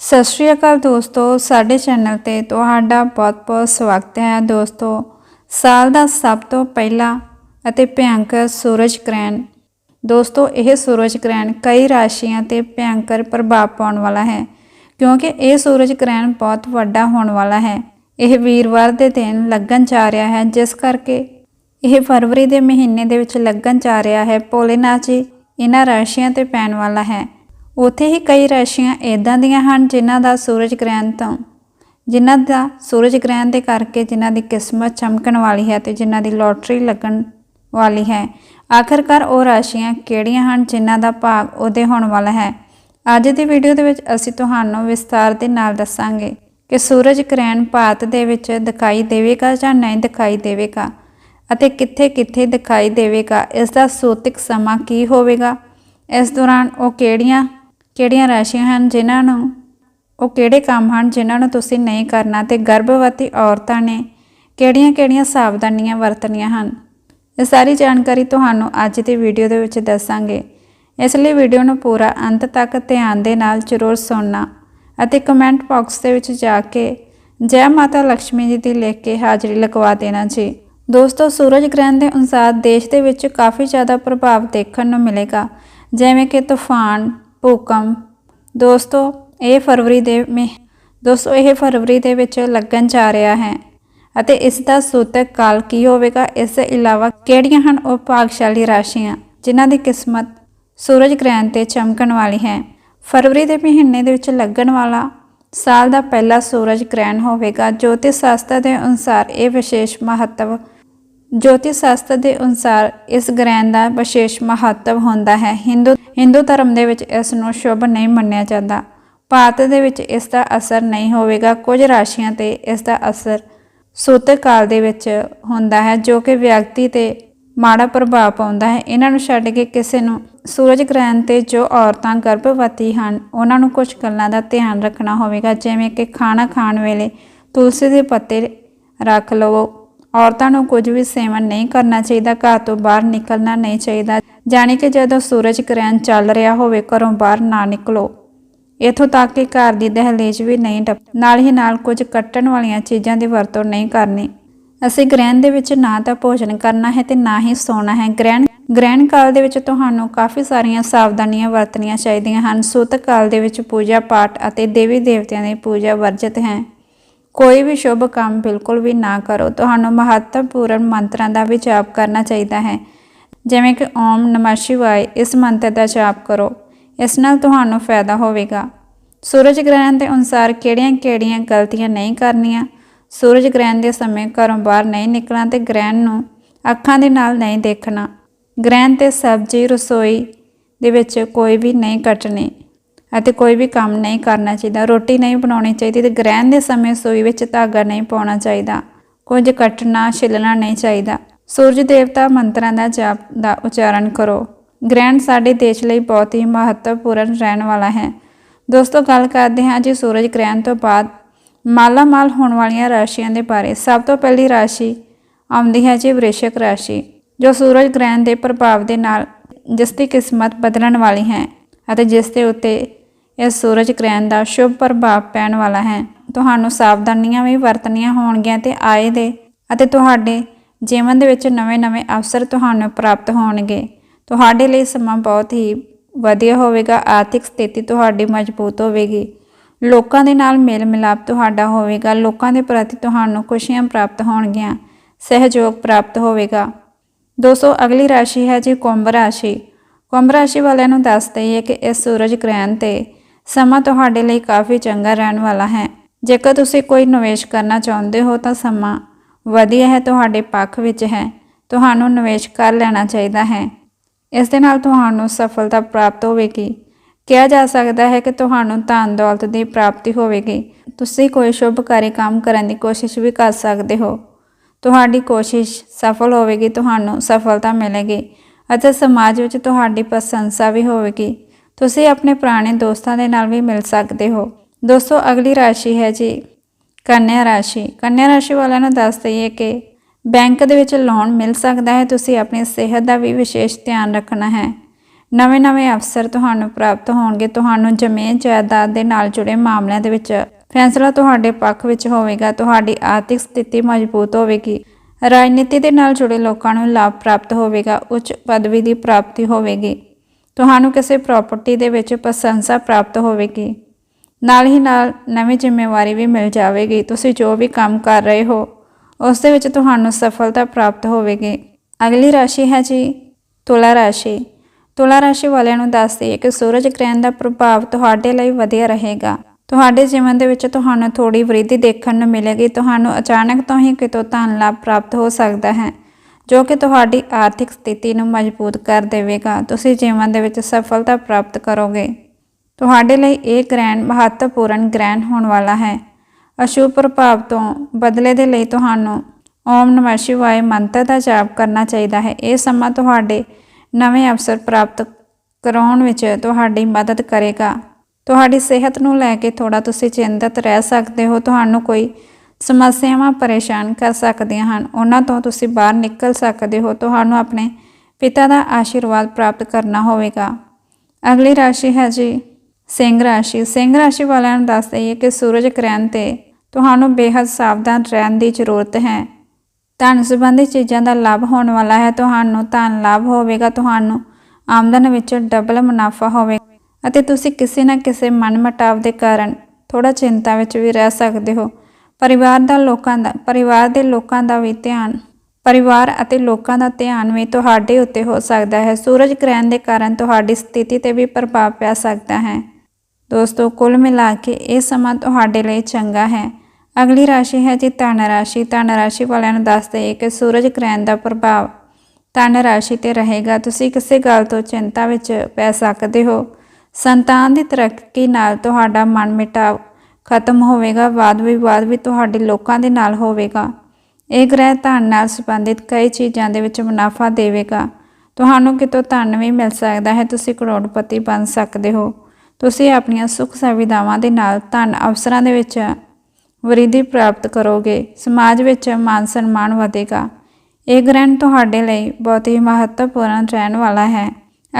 ਸਤਿ ਸ਼੍ਰੀ ਅਕਾਲ ਦੋਸਤੋ, ਸਾਡੇ ਚੈਨਲ ਤੇ ਤੁਹਾਡਾ ਬਹੁਤ-ਬਹੁਤ ਸਵਾਗਤ ਹੈ ਦੋਸਤੋ। ਸਾਲ ਦਾ ਸਭ ਤੋਂ ਪਹਿਲਾ ਅਤੇ ਭਿਅੰਕਰ ਸੂਰਜ ਗ੍ਰਹਿਣ। ਦੋਸਤੋ, ਇਹ ਸੂਰਜ ਗ੍ਰਹਿਣ ਕਈ ਰਾਸ਼ੀਆਂ ਤੇ ਭਿਅੰਕਰ ਪ੍ਰਭਾਵ ਪਾਉਣ ਵਾਲਾ ਹੈ, ਕਿਉਂਕਿ ਇਹ ਸੂਰਜ ਗ੍ਰਹਿਣ ਬਹੁਤ ਵੱਡਾ ਹੋਣ ਵਾਲਾ ਹੈ। ਇਹ ਵੀਰਵਾਰ ਦੇ ਦਿਨ ਲੱਗਣ ਜਾ ਰਿਹਾ ਹੈ, ਜਿਸ ਕਰਕੇ ਇਹ ਫਰਵਰੀ ਦੇ ਮਹੀਨੇ ਦੇ ਵਿੱਚ ਲੱਗਣ ਜਾ ਰਿਹਾ ਹੈ। ਭੋਲੇਨਾਥ ਜੀ, ਇਹਨਾਂ ਰਾਸ਼ੀਆਂ ਤੇ ਪੈਣ ਵਾਲਾ ਹੈ। ਉੱਥੇ ਹੀ ਕਈ ਰਾਸ਼ੀਆਂ ਇਦਾਂ ਦੀਆਂ ਹਨ ਜਿਨ੍ਹਾਂ ਦਾ ਸੂਰਜ ਗ੍ਰਹਿਣ ਤੋਂ, ਜਿਨ੍ਹਾਂ ਦਾ ਸੂਰਜ ਗ੍ਰਹਿਣ ਦੇ ਕਰਕੇ ਜਿਨ੍ਹਾਂ ਦੀ ਕਿਸਮਤ ਚਮਕਣ ਵਾਲੀ ਹੈ ਤੇ ਜਿਨ੍ਹਾਂ ਦੀ ਲੋਟਰੀ ਲੱਗਣ ਵਾਲੀ ਹੈ। ਆਖਰਕਾਰ ਉਹ ਰਾਸ਼ੀਆਂ ਕਿਹੜੀਆਂ ਹਨ ਜਿਨ੍ਹਾਂ ਦਾ ਭਾਗ ਉਹਦੇ ਹੋਣ ਵਾਲਾ ਹੈ? ਅੱਜ ਦੀ ਵੀਡੀਓ ਦੇ ਵਿੱਚ ਅਸੀਂ ਤੁਹਾਨੂੰ ਵਿਸਤਾਰ ਦੇ ਨਾਲ ਦੱਸਾਂਗੇ ਕਿ ਸੂਰਜ ਗ੍ਰਹਿਣ ਭਾਰਤ ਦੇ ਵਿੱਚ ਦਿਖਾਈ ਦੇਵੇਗਾ ਜਾਂ ਨਹੀਂ ਦਿਖਾਈ ਦੇਵੇਗਾ ਅਤੇ ਕਿੱਥੇ-ਕਿੱਥੇ ਦਿਖਾਈ ਦੇਵੇਗਾ, ਇਸ ਦਾ ਸੂਤਕ ਸਮਾਂ ਕੀ ਹੋਵੇਗਾ, ਇਸ ਦੌਰਾਨ ਉਹ ਕਿਹੜੀਆਂ ਕਿਹੜੀਆਂ ਰਾਸ਼ੀਆਂ ਹਨ ਜਿਨ੍ਹਾਂ ਨੂੰ, ਉਹ ਕਿਹੜੇ ਕੰਮ ਹਨ ਜਿਨ੍ਹਾਂ ਨੂੰ ਤੁਸੀਂ ਨਹੀਂ ਕਰਨਾ ਤੇ ਗਰਭਵਤੀ ਔਰਤਾਂ ਨੇ ਕਿਹੜੀਆਂ-ਕਿਹੜੀਆਂ ਸਾਵਧਾਨੀਆਂ ਵਰਤਣੀਆਂ ਹਨ? ਇਹ ਸਾਰੀ ਜਾਣਕਾਰੀ ਤੁਹਾਨੂੰ ਅੱਜ ਦੀ ਵੀਡੀਓ ਦੇ ਵਿੱਚ ਦੱਸਾਂਗੇ। ਇਸ ਲਈ ਵੀਡੀਓ ਨੂੰ ਪੂਰਾ ਅੰਤ ਤੱਕ ਧਿਆਨ ਦੇ ਨਾਲ ਜ਼ਰੂਰ ਸੁਣਨਾ ਅਤੇ ਕਮੈਂਟ ਬਾਕਸ ਦੇ ਵਿੱਚ ਜਾ ਕੇ ਜੈ ਮਾਤਾ ਲక్ష్ਮੀ ਜੀ ਦੀ ਲਿਖ ਕੇ ਹਾਜ਼ਰੀ ਲਗਵਾ ਦੇਣਾ ਜੀ। ਦੋਸਤੋ, ਸੂਰਜ ਗ੍ਰਹਿਣ ਦੇ ਅਨੁਸਾਰ ਦੇਸ਼ ਦੇ ਵਿੱਚ ਕਾਫੀ ਜ਼ਿਆਦਾ ਪ੍ਰਭਾਵ ਦੇਖਣ ਨੂੰ ਮਿਲੇਗਾ, ਜਿਵੇਂ ਕਿ ਤੂਫਾਨ ਭੂਕੰਪ। ਦੋਸਤੋ, ਇਹ ਫਰਵਰੀ ਦੇ ਮੇ, ਦੋਸਤੋ, ਇਹ ਫਰਵਰੀ ਦੇ ਵਿੱਚ ਲੱਗਣ ਜਾ ਰਿਹਾ ਹੈ ਅਤੇ ਇਸ ਦਾ ਸੂਤਕ ਕਾਲ ਕੀ ਹੋਵੇਗਾ? ਇਸ ਦੇ ਇਲਾਵਾ ਕਿਹੜੀਆਂ ਹਨ ਉਹ ਭਾਗਸ਼ਾਲੀ ਰਾਸ਼ੀਆਂ ਜਿਨ੍ਹਾਂ ਦੀ ਕਿਸਮਤ ਸੂਰਜ ਗ੍ਰਹਿਣ ਤੇ ਚਮਕਣ ਵਾਲੀ ਹੈ? ਫਰਵਰੀ ਦੇ ਮਹੀਨੇ ਦੇ ਵਿੱਚ ਲੱਗਣ ਵਾਲਾ ਸਾਲ ਦਾ ਪਹਿਲਾ ਸੂਰਜ ਗ੍ਰਹਿਣ ਹੋਵੇਗਾ। ਜੋਤਿਸ਼ ਸ਼ਾਸਤਰ ਦੇ ਅਨੁਸਾਰ ਇਹ ਵਿਸ਼ੇਸ਼ ਮਹੱਤਵ ਜੋਤਿਸ਼ ਸ਼ਾਸਤਰ ਦੇ ਅਨੁਸਾਰ ਇਸ ਗ੍ਰਹਿਣ ਦਾ ਵਿਸ਼ੇਸ਼ ਮਹੱਤਵ ਹੁੰਦਾ ਹੈ। ਹਿੰਦੂ ਹਿੰਦੂ ਧਰਮ ਦੇ ਵਿੱਚ ਇਸ ਨੂੰ ਸ਼ੁਭ ਨਹੀਂ ਮੰਨਿਆ ਜਾਂਦਾ। ਭਾਰਤ ਦੇ ਵਿੱਚ ਇਸ ਦਾ ਅਸਰ ਨਹੀਂ ਹੋਵੇਗਾ। ਕੁਝ ਰਾਸ਼ੀਆਂ ਤੇ ਇਸ ਦਾ ਅਸਰ ਸੂਤਕ ਕਾਲ ਦੇ ਵਿੱਚ ਹੁੰਦਾ ਹੈ, ਜੋ ਕਿ ਵਿਅਕਤੀ ਤੇ ਮਾੜਾ ਪ੍ਰਭਾਵ ਪਾਉਂਦਾ ਹੈ। ਇਹਨਾਂ ਨੂੰ ਛੱਡ ਕੇ ਕਿਸੇ ਨੂੰ ਸੂਰਜ ਗ੍ਰਹਿਣ ਤੇ ਜੋ ਔਰਤਾਂ ਗਰਭਵਤੀ ਹਨ, ਉਹਨਾਂ ਨੂੰ ਕੁਝ ਗੱਲਾਂ ਦਾ ਧਿਆਨ ਰੱਖਣਾ ਹੋਵੇਗਾ, ਜਿਵੇਂ ਕਿ ਖਾਣਾ ਖਾਣ ਵੇਲੇ ਤੁਲਸੀ ਦੇ ਪੱਤੇ ਰੱਖ ਲਵੋ। ਔਰਤਾਂ ਨੂੰ ਕੁਝ ਵੀ ਸੇਵਨ ਨਹੀਂ ਕਰਨਾ ਚਾਹੀਦਾ, ਘਰ ਤੋਂ ਬਾਹਰ ਨਿਕਲਣਾ ਨਹੀਂ ਚਾਹੀਦਾ। ਜਾਣੀ ਕਿ ਜਦੋਂ ਸੂਰਜ ਗ੍ਰਹਿਣ ਚੱਲ ਰਿਹਾ ਹੋਵੇ, ਘਰੋਂ ਬਾਹਰ ਨਾ ਨਿਕਲੋ। ਇਥੋਂ ਤੱਕ ਕਿ ਘਰ ਦੀ ਦਹਲੀਜ਼ ਵੀ ਨਹੀਂ ਟੱਪ ਨਾਲ ਹੀ ਨਾਲ ਕੁਝ ਕੱਟਣ ਵਾਲੀਆਂ ਚੀਜ਼ਾਂ ਦੀ ਵਰਤੋਂ ਨਹੀਂ ਕਰਨੀ। ਅਸੀਂ ਗ੍ਰਹਿਣ ਦੇ ਵਿੱਚ ਨਾ ਤਾਂ ਭੋਜਨ ਕਰਨਾ ਹੈ ਤੇ ਨਾ ਹੀ ਸੌਣਾ ਹੈ। ਗ੍ਰਹਿਣ ਗ੍ਰਹਿਣ ਕਾਲ ਦੇ ਵਿੱਚ ਤੁਹਾਨੂੰ ਕਾਫੀ ਸਾਰੀਆਂ ਸਾਵਧਾਨੀਆਂ ਵਰਤਣੀਆਂ ਚਾਹੀਦੀਆਂ ਹਨ। ਸੂਤਕ ਕਾਲ ਦੇ ਵਿੱਚ ਪੂਜਾ ਪਾਠ ਅਤੇ ਦੇਵੀ ਦੇਵਤਿਆਂ ਦੀ ਪੂਜਾ ਵਰਜਿਤ ਹੈ। ਕੋਈ ਵੀ ਸ਼ੁਭ ਕੰਮ ਬਿਲਕੁਲ ਵੀ ਨਾ ਕਰੋ। ਤੁਹਾਨੂੰ ਮਹੱਤਵਪੂਰਨ ਮੰਤਰਾਂ ਦਾ ਵੀ ਜਾਪ ਕਰਨਾ ਚਾਹੀਦਾ ਹੈ। ਜਿਵੇਂ ਕਿ ਓਮ ਨਮः ਸ਼ਿਵਾਏ, ਇਸ ਮੰਤਰ ਦਾ ਜਾਪ ਕਰੋ। ਇਸ ਨਾਲ ਤੁਹਾਨੂੰ ਫਾਇਦਾ ਹੋਵੇਗਾ। ਸੂਰਜ ਗ੍ਰਹਿਣ ਦੇ ਅਨੁਸਾਰ ਕਿਹੜੀਆਂ-ਕਿਹੜੀਆਂ ਗਲਤੀਆਂ ਨਹੀਂ ਕਰਨੀਆਂ। ਸੂਰਜ ਗ੍ਰਹਿਣ ਦੇ ਸਮੇਂ ਘਰੋਂ ਬਾਹਰ ਨਹੀਂ ਨਿਕਲਣਾ ਤੇ ਗ੍ਰਹਿਣ ਨੂੰ ਅੱਖਾਂ ਦੇ ਨਾਲ ਨਹੀਂ ਦੇਖਣਾ। ਗ੍ਰਹਿਣ ਤੇ ਸਬਜ਼ੀ, ਰਸੋਈ ਦੇ ਵਿੱਚ ਕੋਈ ਵੀ ਨਹੀਂ ਕੱਟਣੀ। ਅਤੇ ਕੋਈ ਵੀ ਕੰਮ ਨਹੀਂ ਕਰਨਾ ਚਾਹੀਦਾ। ਰੋਟੀ ਨਹੀਂ ਬਣਾਉਣੀ ਚਾਹੀਦੀ ਤੇ ਗ੍ਰਹਿਣ ਦੇ ਸਮੇਂ ਸੂਈ ਵਿੱਚ ਧਾਗਾ ਨਹੀਂ ਪਾਉਣਾ ਚਾਹੀਦਾ। ਕੁਝ ਕੱਟਣਾ, ਛਿੱਲਣਾ ਨਹੀਂ ਚਾਹੀਦਾ। ਸੂਰਜ ਦੇਵਤਾ ਮੰਤਰਾਂ ਦਾ ਜਾਪ ਦਾ ਉਚਾਰਨ ਕਰੋ। ਗ੍ਰਹਿਣ ਸਾਡੇ ਦੇਸ਼ ਲਈ ਬਹੁਤ ਹੀ ਮਹੱਤਵਪੂਰਨ ਰਹਿਣ ਵਾਲਾ ਹੈ। ਦੋਸਤੋ, ਗੱਲ ਕਰਦੇ ਹਾਂ ਜੀ ਸੂਰਜ ਗ੍ਰਹਿਣ ਤੋਂ ਬਾਅਦ ਮਾਲਾ ਮਾਲ ਹੋਣ ਵਾਲੀਆਂ ਰਾਸ਼ੀਆਂ ਦੇ ਬਾਰੇ। ਸਭ ਤੋਂ ਪਹਿਲੀ ਰਾਸ਼ੀ ਆਉਂਦੀ ਹੈ ਜੀ ਵ੍ਰਿਸ਼ਕ ਰਾਸ਼ੀ, ਜੋ ਸੂਰਜ ਗ੍ਰਹਿਣ ਦੇ ਪ੍ਰਭਾਵ ਦੇ ਨਾਲ ਜਿਸ ਦੀ ਕਿਸਮਤ ਬਦਲਣ ਵਾਲੀ ਹੈ ਅਤੇ ਜਿਸ ਦੇ ਉੱਤੇ ਇਸ ਸੂਰਜ ਗ੍ਰਹਿਣ ਦਾ ਸ਼ੁਭ ਪ੍ਰਭਾਵ ਪੈਣ ਵਾਲਾ ਹੈ। ਤੁਹਾਨੂੰ ਸਾਵਧਾਨੀਆਂ ਵੀ ਵਰਤਣੀਆਂ ਹੋਣਗੀਆਂ ਤੇ ਆਏ ਦੇ ਅਤੇ ਤੁਹਾਡੇ ਜੀਵਨ ਦੇ ਵਿੱਚ ਨਵੇਂ-ਨਵੇਂ ਅਵਸਰ ਤੁਹਾਨੂੰ ਪ੍ਰਾਪਤ ਹੋਣਗੇ। ਤੁਹਾਡੇ ਲਈ ਸਮਾਂ ਬਹੁਤ ਹੀ ਵਧੀਆ ਹੋਵੇਗਾ, ਆਰਥਿਕ ਸਥਿਤੀ ਤੁਹਾਡੀ ਮਜ਼ਬੂਤ ਹੋਵੇਗੀ। ਲੋਕਾਂ ਦੇ ਨਾਲ ਮੇਲ ਮਿਲਾਪ ਤੁਹਾਡਾ ਹੋਵੇਗਾ, ਲੋਕਾਂ ਦੇ ਪ੍ਰਤੀ ਤੁਹਾਨੂੰ ਖੁਸ਼ੀਆਂ ਪ੍ਰਾਪਤ ਹੋਣਗੀਆਂ, ਸਹਿਯੋਗ ਪ੍ਰਾਪਤ ਹੋਵੇਗਾ। ਦੋਸਤੋ, ਅਗਲੀ ਰਾਸ਼ੀ ਹੈ ਜੀ ਕੁੰਭ ਰਾਸ਼ੀ। ਕੁੰਭ ਰਾਸ਼ੀ ਵਾਲਿਆਂ ਨੂੰ ਦੱਸ ਦਈਏ ਕਿ ਇਸ ਸੂਰਜ ਗ੍ਰਹਿਣ ਤੇ ਸਮਾਂ ਤੁਹਾਡੇ ਲਈ ਕਾਫੀ ਚੰਗਾ ਰਹਿਣ ਵਾਲਾ ਹੈ। ਜੇਕਰ ਤੁਸੀਂ ਕੋਈ ਨਿਵੇਸ਼ ਕਰਨਾ ਚਾਹੁੰਦੇ ਹੋ ਤਾਂ ਸਮਾਂ ਵਧੀਆ ਹੈ, ਤੁਹਾਡੇ ਪੱਖ ਵਿੱਚ ਹੈ। ਤੁਹਾਨੂੰ ਨਿਵੇਸ਼ ਕਰ ਲੈਣਾ ਚਾਹੀਦਾ ਹੈ। ਇਸ ਦੇ ਨਾਲ ਤੁਹਾਨੂੰ ਸਫਲਤਾ ਪ੍ਰਾਪਤ ਹੋਵੇਗੀ। ਕਿਹਾ ਜਾ ਸਕਦਾ ਹੈ ਕਿ ਤੁਹਾਨੂੰ ਧਨ ਦੌਲਤ ਦੀ ਪ੍ਰਾਪਤੀ ਹੋਵੇਗੀ। ਤੁਸੀਂ ਕੋਈ ਸ਼ੁਭਕਾਰੀ ਕੰਮ ਕਰਨ ਦੀ ਕੋਸ਼ਿਸ਼ ਵੀ ਕਰ ਸਕਦੇ ਹੋ। ਤੁਹਾਡੀ ਕੋਸ਼ਿਸ਼ ਸਫਲ ਹੋਵੇਗੀ, ਤੁਹਾਨੂੰ ਸਫਲਤਾ ਮਿਲੇਗੀ ਅਤੇ ਸਮਾਜ ਵਿੱਚ ਤੁਹਾਡੀ ਪ੍ਰਸ਼ੰਸਾ ਵੀ ਹੋਵੇਗੀ। ਤੁਸੀਂ ਆਪਣੇ ਪੁਰਾਣੇ ਦੋਸਤਾਂ ਦੇ ਨਾਲ ਵੀ ਮਿਲ ਸਕਦੇ ਹੋ। ਦੋਸਤੋ, ਅਗਲੀ ਰਾਸ਼ੀ ਹੈ ਜੀ ਕੰਨਿਆ ਰਾਸ਼ੀ। ਕੰਨਿਆ ਰਾਸ਼ੀ ਵਾਲਿਆਂ ਨੂੰ ਦੱਸ ਦਈਏ ਕਿ ਬੈਂਕ ਦੇ ਵਿੱਚ ਲੋਨ ਮਿਲ ਸਕਦਾ ਹੈ, ਤੁਸੀਂ ਆਪਣੀ ਸਿਹਤ ਦਾ ਵੀ ਵਿਸ਼ੇਸ਼ ਧਿਆਨ ਰੱਖਣਾ ਹੈ। ਨਵੇਂ-ਨਵੇਂ ਅਫਸਰ ਤੁਹਾਨੂੰ ਪ੍ਰਾਪਤ ਹੋਣਗੇ, ਤੁਹਾਨੂੰ ਜ਼ਮੀਨ ਜਾਇਦਾਦ ਦੇ ਨਾਲ ਜੁੜੇ ਮਾਮਲਿਆਂ ਦੇ ਵਿੱਚ ਫੈਸਲਾ ਤੁਹਾਡੇ ਪੱਖ ਵਿੱਚ ਹੋਵੇਗਾ, ਤੁਹਾਡੀ ਆਰਥਿਕ ਸਥਿਤੀ ਮਜ਼ਬੂਤ ਹੋਵੇਗੀ। ਰਾਜਨੀਤੀ ਦੇ ਨਾਲ ਜੁੜੇ ਲੋਕਾਂ ਨੂੰ ਲਾਭ ਪ੍ਰਾਪਤ ਹੋਵੇਗਾ, ਉੱਚ ਪਦਵੀ ਦੀ ਪ੍ਰਾਪਤੀ ਹੋਵੇਗੀ। ਤੁਹਾਨੂੰ ਕਿਸੇ ਪ੍ਰਾਪਰਟੀ ਦੇ ਵਿੱਚ ਪ੍ਰਸ਼ੰਸਾ ਪ੍ਰਾਪਤ ਹੋਵੇਗੀ। ਨਾਲ ਹੀ ਨਾਲ ਨਵੀਂ ਜ਼ਿੰਮੇਵਾਰੀ ਵੀ ਮਿਲ ਜਾਵੇਗੀ। ਤੁਸੀਂ ਜੋ ਵੀ ਕੰਮ ਕਰ ਰਹੇ ਹੋ, ਉਸ ਦੇ ਵਿੱਚ ਤੁਹਾਨੂੰ ਸਫਲਤਾ ਪ੍ਰਾਪਤ ਹੋਵੇਗੀ। ਅਗਲੀ ਰਾਸ਼ੀ ਹੈ ਜੀ ਤੁਲਾ ਰਾਸ਼ੀ। ਤੁਲਾ ਰਾਸ਼ੀ ਵਾਲਿਆਂ ਨੂੰ ਦੱਸ ਦਈਏ ਕਿ ਸੂਰਜ ਗ੍ਰਹਿਣ ਦਾ ਪ੍ਰਭਾਵ ਤੁਹਾਡੇ ਲਈ ਵਧੀਆ ਰਹੇਗਾ। ਤੁਹਾਡੇ ਜੀਵਨ ਦੇ ਵਿੱਚ ਤੁਹਾਨੂੰ ਥੋੜੀ ਵ੍ਰਿਧੀ ਦੇਖਣ ਨੂੰ ਮਿਲੇਗੀ। ਤੁਹਾਨੂੰ ਅਚਾਨਕ ਤੋਂ ਹੀ ਕਿਤੋਂ ਧਨ ਲਾਭ ਪ੍ਰਾਪਤ ਹੋ ਸਕਦਾ ਹੈ। ਜੋ ਕਿ ਤੁਹਾਡੀ ਆਰਥਿਕ ਸਥਿਤੀ ਨੂੰ ਮਜ਼ਬੂਤ ਕਰ ਦੇਵੇਗਾ। ਤੁਸੀਂ ਜੀਵਨ ਦੇ ਵਿੱਚ ਸਫਲਤਾ ਪ੍ਰਾਪਤ ਕਰੋਗੇ। ਤੁਹਾਡੇ ਲਈ ਇਹ ਗ੍ਰਹਿਣ ਮਹੱਤਵਪੂਰਨ ਗ੍ਰਹਿਣ ਹੋਣ ਵਾਲਾ ਹੈ। ਅਸ਼ੁਭ ਪ੍ਰਭਾਵ ਤੋਂ ਬਦਲੇ ਦੇ ਲਈ ਤੁਹਾਨੂੰ ਓਮ ਨਮः ਸ਼ਿਵਾਏ ਮੰਤਰ ਦਾ ਜਾਪ ਕਰਨਾ ਚਾਹੀਦਾ ਹੈ। ਇਹ ਸਮਾਂ ਤੁਹਾਡੇ ਨਵੇਂ ਅਵਸਰ ਪ੍ਰਾਪਤ ਕਰਾਉਣ ਵਿੱਚ ਤੁਹਾਡੀ ਮਦਦ ਕਰੇਗਾ। ਤੁਹਾਡੀ ਸਿਹਤ ਨੂੰ ਲੈ ਕੇ ਥੋੜਾ ਤੁਸੀਂ ਚਿੰਤਤ ਰਹਿ ਸਕਦੇ ਹੋ। ਤੁਹਾਨੂੰ ਕੋਈ ਸਮੱਸਿਆਵਾਂ ਪਰੇਸ਼ਾਨ ਕਰ ਸਕਦੀਆਂ ਹਨ। ਉਹਨਾਂ ਤੋਂ ਤੁਸੀਂ ਬਾਹਰ ਨਿਕਲ ਸਕਦੇ ਹੋ। ਤੁਹਾਨੂੰ ਆਪਣੇ ਪਿਤਾ ਦਾ ਆਸ਼ੀਰਵਾਦ ਪ੍ਰਾਪਤ ਕਰਨਾ ਹੋਵੇਗਾ। ਅਗਲੀ ਰਾਸ਼ੀ ਹੈ ਜੀ, ਸਿੰਘ ਰਾਸ਼ੀ। ਸਿੰਘ ਰਾਸ਼ੀ ਵਾਲਿਆਂ ਨੂੰ ਦੱਸ ਦਈਏ ਕਿ ਸੂਰਜ ਗ੍ਰਹਿਣ ਤੇ ਤੁਹਾਨੂੰ ਬੇहद ਸਾਵਧਾਨ ਰਹਿਣ ਦੀ ਜ਼ਰੂਰਤ ਹੈ। ਧਨ ਸੰਬੰਧੀ ਚੀਜ਼ਾਂ ਦਾ ਲਾਭ ਹੋਣ ਵਾਲਾ ਹੈ। ਤੁਹਾਨੂੰ ਧਨ ਲਾਭ ਹੋਵੇਗਾ। ਤੁਹਾਨੂੰ ਆਮਦਨ ਵਿੱਚ ਡਬਲ ਮੁਨਾਫਾ ਹੋਵੇਗਾ। ਅਤੇ ਤੁਸੀਂ ਕਿਸੇ ਨਾ ਕਿਸੇ ਮਨਮਟਾਵ ਦੇ ਕਾਰਨ ਥੋੜਾ ਚਿੰਤਾ ਵਿੱਚ ਵੀ ਰਹਿ ਸਕਦੇ ਹੋ। ਪਰਿਵਾਰ ਦਾ ਲੋਕਾਂ ਦਾ ਪਰਿਵਾਰ ਦੇ ਲੋਕਾਂ ਦਾ ਵੀ ਧਿਆਨ ਪਰਿਵਾਰ ਅਤੇ ਲੋਕਾਂ ਦਾ ਧਿਆਨ ਵੀ ਤੁਹਾਡੇ ਉੱਤੇ ਹੋ ਸਕਦਾ ਹੈ। ਸੂਰਜ ਗ੍ਰਹਿਣ ਦੇ ਕਾਰਨ ਤੁਹਾਡੀ ਸਥਿਤੀ ਤੇ ਵੀ ਪ੍ਰਭਾਵ ਪੈ ਸਕਦਾ ਹੈ। ਦੋਸਤੋ, ਕੁੱਲ ਮਿਲਾ ਕੇ ਇਹ ਸਮਾਂ ਤੁਹਾਡੇ ਲਈ ਚੰਗਾ ਹੈ। ਅਗਲੀ ਰਾਸ਼ੀ ਹੈ ਜੀ ਧਨ ਰਾਸ਼ੀ। ਧਨ ਰਾਸ਼ੀ ਵਾਲਿਆਂ ਨੂੰ ਦੱਸ ਦਈਏ ਕਿ ਸੂਰਜ ਗ੍ਰਹਿਣ ਦਾ ਪ੍ਰਭਾਵ ਧਨ ਰਾਸ਼ੀ ਤੇ ਰਹੇਗਾ। ਤੁਸੀਂ ਕਿਸੇ ਗੱਲ ਤੋਂ ਚਿੰਤਾ ਵਿੱਚ ਪੈ ਸਕਦੇ ਹੋ। ਸੰਤਾਨ ਦੀ ਤਰੱਕੀ ਨਾਲ ਤੁਹਾਡਾ ਮਨ ਮਿਟਾਵ ਖਤਮ ਹੋਵੇਗਾ, ਵਾਦ ਵਿਵਾਦ ਵੀ ਤੁਹਾਡੇ ਲੋਕਾਂ ਦੇ ਨਾਲ ਹੋਵੇਗਾ। ਇਹ ਗ੍ਰਹਿ ਧਨ ਨਾਲ ਸੰਬੰਧਿਤ ਕਈ ਚੀਜ਼ਾਂ ਦੇ ਵਿੱਚ ਮੁਨਾਫਾ ਦੇਵੇਗਾ। ਤੁਹਾਨੂੰ ਕਿਤੋਂ ਧਨ ਵੀ ਮਿਲ ਸਕਦਾ ਹੈ, ਤੁਸੀਂ ਕਰੋੜਪਤੀ ਬਣ ਸਕਦੇ ਹੋ। ਤੁਸੀਂ ਆਪਣੀਆਂ ਸੁੱਖ ਸੁਵਿਧਾਵਾਂ ਦੇ ਨਾਲ ਧਨ ਅਵਸਰਾਂ ਦੇ ਵਿੱਚ ਵਰਿੱਧੀ ਪ੍ਰਾਪਤ ਕਰੋਗੇ। ਸਮਾਜ ਵਿੱਚ ਮਾਨ ਸਨਮਾਨ ਵਧੇਗਾ। ਇਹ ਗ੍ਰਹਿਣ ਤੁਹਾਡੇ ਲਈ ਬਹੁਤ ਹੀ ਮਹੱਤਵਪੂਰਨ ਰਹਿਣ ਵਾਲਾ ਹੈ।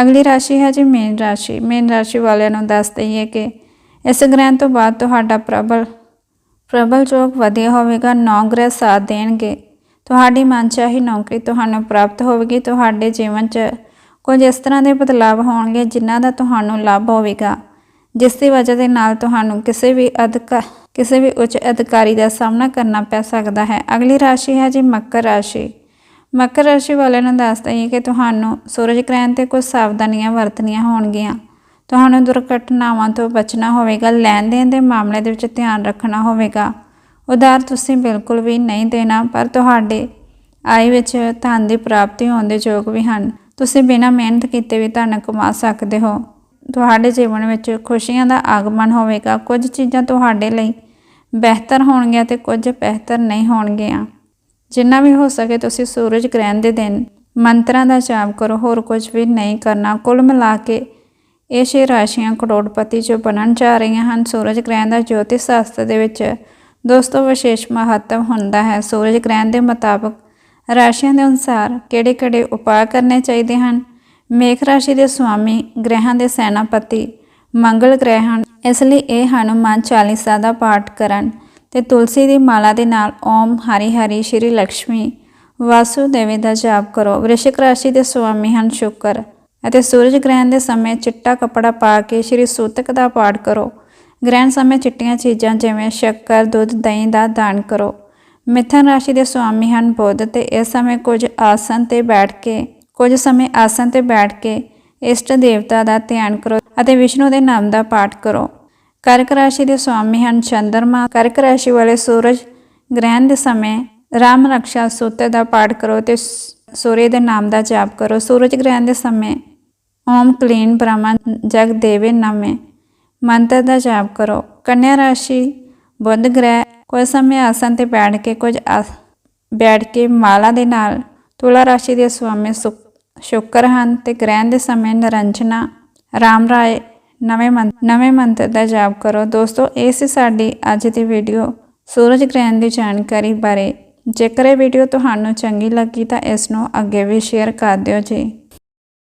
ਅਗਲੀ ਰਾਸ਼ੀ ਹੈ ਜੀ ਮੇਨ ਰਾਸ਼ੀ। ਮੇਨ ਰਾਸ਼ੀ ਵਾਲਿਆਂ ਨੂੰ ਦੱਸ ਦਈਏ ਕਿ ਇਸ ਗ੍ਰਹਿਣ ਤੋਂ ਬਾਅਦ ਤੁਹਾਡਾ ਪ੍ਰਬਲ ਪ੍ਰਬਲ ਜੋਗ ਵਧੀਆ ਹੋਵੇਗਾ ਨੌ ਗ੍ਰਹਿ ਸਾਥ ਦੇਣਗੇ। ਤੁਹਾਡੀ ਮਨਚਾਹੀ ਨੌਕਰੀ ਤੁਹਾਨੂੰ ਪ੍ਰਾਪਤ ਹੋਵੇਗੀ, ਤੁਹਾਡੇ ਜੀਵਨ 'ਚ ਕੁਝ ਇਸ ਤਰ੍ਹਾਂ ਦੇ ਬਦਲਾਅ ਹੋਣਗੇ ਜਿਨ੍ਹਾਂ ਦਾ ਤੁਹਾਨੂੰ ਲਾਭ ਹੋਵੇਗਾ, ਜਿਸ ਦੀ ਵਜ੍ਹਾ ਦੇ ਨਾਲ ਤੁਹਾਨੂੰ ਕਿਸੇ ਵੀ ਅਧਿਕਾਰ ਕਿਸੇ ਵੀ ਉੱਚ ਅਧਿਕਾਰੀ ਦਾ ਸਾਹਮਣਾ ਕਰਨਾ ਪੈ ਸਕਦਾ ਹੈ। ਅਗਲੀ ਰਾਸ਼ੀ ਹੈ ਜੀ ਮਕਰ ਰਾਸ਼ੀ। ਮਕਰ ਰਾਸ਼ੀ ਵਾਲਿਆਂ ਨੂੰ ਦੱਸਦਾ ਹੈ ਕਿ ਤੁਹਾਨੂੰ ਸੂਰਜ ਗ੍ਰਹਿਣ ਤੇ ਕੁਝ ਸਾਵਧਾਨੀਆਂ ਵਰਤਣੀਆਂ ਹੋਣਗੀਆਂ। ਤੁਹਾਨੂੰ ਦੁਰਘਟਨਾਵਾਂ ਤੋਂ ਬਚਣਾ ਹੋਵੇਗਾ ਲੈਣ ਦੇਣ ਦੇ ਮਾਮਲੇ ਦੇ ਵਿੱਚ ਧਿਆਨ ਰੱਖਣਾ ਹੋਵੇਗਾ। ਉਧਾਰ ਤੁਸੀਂ ਬਿਲਕੁਲ ਵੀ ਨਹੀਂ ਦੇਣਾ, ਪਰ ਤੁਹਾਡੇ ਆਏ ਵਿੱਚ ਧਨ ਦੀ ਪ੍ਰਾਪਤੀ ਹੋਣ ਦੇ ਯੋਗ ਵੀ ਹਨ। ਤੁਸੀਂ ਬਿਨਾਂ ਮਿਹਨਤ ਕੀਤੇ ਵੀ ਧਨ ਕਮਾ ਸਕਦੇ ਹੋ। ਤੁਹਾਡੇ ਜੀਵਨ ਵਿੱਚ ਖੁਸ਼ੀਆਂ ਦਾ ਆਗਮਨ ਹੋਵੇਗਾ। ਕੁਝ ਚੀਜ਼ਾਂ ਤੁਹਾਡੇ ਲਈ ਬਿਹਤਰ ਹੋਣਗੀਆਂ ਤੇ ਕੁਝ ਬਿਹਤਰ ਨਹੀਂ ਹੋਣਗੀਆਂ। ਜਿੰਨਾ ਵੀ ਹੋ ਸਕੇ ਤੁਸੀਂ ਸੂਰਜ ਗ੍ਰਹਿਣ ਦੇ ਦਿਨ ਮੰਤਰਾਂ ਦਾ ਜਾਪ ਕਰੋ। ਹੋਰ ਕੁਝ ਵੀ ਨਹੀਂ ਕਰਨਾ। ਕੁੱਲ ਮਿਲਾ ਕੇ ਇਹ ਛੇ ਰਾਸ਼ੀਆਂ ਕਰੋੜਪਤੀ ਜੋ ਬਣਨ ਜਾ ਰਹੀਆਂ ਹਨ, ਸੂਰਜ ਗ੍ਰਹਿਣ ਦਾ ਜੋਤਿਸ਼ ਸ਼ਾਸਤਰ ਦੇ ਵਿੱਚ ਦੋਸਤੋ ਵਿਸ਼ੇਸ਼ ਮਹੱਤਵ ਹੁੰਦਾ ਹੈ। ਸੂਰਜ ਗ੍ਰਹਿਣ ਦੇ ਮੁਤਾਬਕ ਰਾਸ਼ੀਆਂ ਦੇ ਅਨੁਸਾਰ ਕਿਹੜੇ-ਕਿਹੜੇ ਉਪਾਅ ਕਰਨੇ ਚਾਹੀਦੇ ਹਨ? ਮੇਖ ਰਾਸ਼ੀ ਦੇ ਸੁਆਮੀ, ਗ੍ਰਹਿਾਂ ਦੇ ਸੈਨਾਪਤੀ, ਮੰਗਲ ਗ੍ਰਹਿ ਹਨ ਇਸ ਲਈ ਇਹ ਹਨੂਮਾਨ ਚਾਲੀਸਾ ਦਾ ਪਾਠ ਕਰਨ ਤੇ ਤੁਲਸੀ ਦੀ ਮਾਲਾ ਦੇ ਨਾਲ ਓਮ ਹਰੀ ਹਰੀ ਸ਼੍ਰੀ ਲక్ష్ਮੀ ਵਾਸੁਦੇਵੀ ਦਾ ਜਾਪ ਕਰੋ। ਵ੍ਰਿਸ਼ਿਕ ਰਾਸ਼ੀ ਦੇ ਸੁਆਮੀ ਹਨ ਸ਼ੁਕਰ। ਅਤੇ ਸੂਰਜ ਗ੍ਰਹਿਣ ਦੇ ਸਮੇਂ ਚਿੱਟਾ ਕੱਪੜਾ ਪਾ ਕੇ ਸ਼੍ਰੀ ਸੂਤਕ ਦਾ ਪਾਠ ਕਰੋ। ਗ੍ਰਹਿਣ ਸਮੇਂ ਚਿੱਟੀਆਂ ਚੀਜ਼ਾਂ ਜਿਵੇਂ ਸ਼ੱਕਰ, ਦੁੱਧ, ਦਹੀਂ ਦਾ ਦਾਨ ਕਰੋ। ਮਿਥਨ ਰਾਸ਼ੀ ਦੇ ਸੁਆਮੀ ਹਨ ਬੁੱਧ ਤੇ ਇਸ ਸਮੇਂ ਕੁਝ ਆਸਨ ਤੇ ਬੈਠ ਕੇ, ਕੁਝ ਸਮੇਂ ਆਸਨ ਤੇ ਬੈਠ ਕੇ ਇਸ਼ਟ ਦੇਵਤਾ ਦਾ ਧਿਆਨ ਕਰੋ ਅਤੇ ਵਿਸ਼ਨੂੰ ਦੇ ਨਾਮ ਦਾ ਪਾਠ ਕਰੋ। ਕਰਕ ਰਾਸ਼ੀ ਦੇ ਸੁਆਮੀ ਹਨ ਚੰਦਰਮਾ। ਕਰਕ ਰਾਸ਼ੀ ਵਾਲੇ ਸੂਰਜ ਗ੍ਰਹਿਣ ਦੇ ਸਮੇਂ ਰਾਮ ਰਕਸ਼ਾ ਸੂਤਰ ਦਾ ਪਾਠ ਕਰੋ ਤੇ ਸੂਰਜ ਦੇ ਨਾਮ ਦਾ ਜਾਪ ਕਰੋ। ਸੂਰਜ ਗ੍ਰਹਿਣ ਦੇ ਸਮੇਂ ਓਮ ਕਲੀਨ ਬ੍ਰਹਮਾ ਜਗ ਦੇਵੇ ਨਮੇ ਮੰਤਰ ਦਾ ਜਾਪ ਕਰੋ ਕੰਨਿਆ ਰਾਸ਼ੀ ਬੁੱਧ ਗ੍ਰਹਿ ਕੁਝ ਸਮੇਂ ਆਸਨ ਤੇ ਬੈਠ ਕੇ ਕੁਝ ਆਸ- ਬੈਠ ਕੇ ਮਾਲਾ ਦੇ ਨਾਲ ਤੁਲਾ ਰਾਸ਼ੀ ਦੇ ਸੁਆਮੀ ਸੁ- ਸ਼ੁਕਰ ਹਨ ਤੇ ਗ੍ਰਹਿਣ ਦੇ ਸਮੇਂ ਨਿਰੰਜਨਾ ਰਾਮ ਰਾਏ ਨਵੇਂ ਮੰਤ ਨਵੇਂ ਮੰਤਰ ਦਾ ਜਾਪ ਕਰੋ ਦੋਸਤੋ ਇਹ ਸੀ ਸਾਡੀ ਅੱਜ ਦੀ ਵੀਡੀਓ ਸੂਰਜ ਗ੍ਰਹਿਣ ਦੀ ਜਾਣਕਾਰੀ ਬਾਰੇ ਜੇਕਰ ਇਹ ਵੀਡੀਓ ਤੁਹਾਨੂੰ ਚੰਗੀ ਲੱਗੀ ਤਾਂ ਇਸ ਨੂੰ ਅੱਗੇ ਵੀ ਸ਼ੇਅਰ ਕਰ ਦਿਓ ਜੀ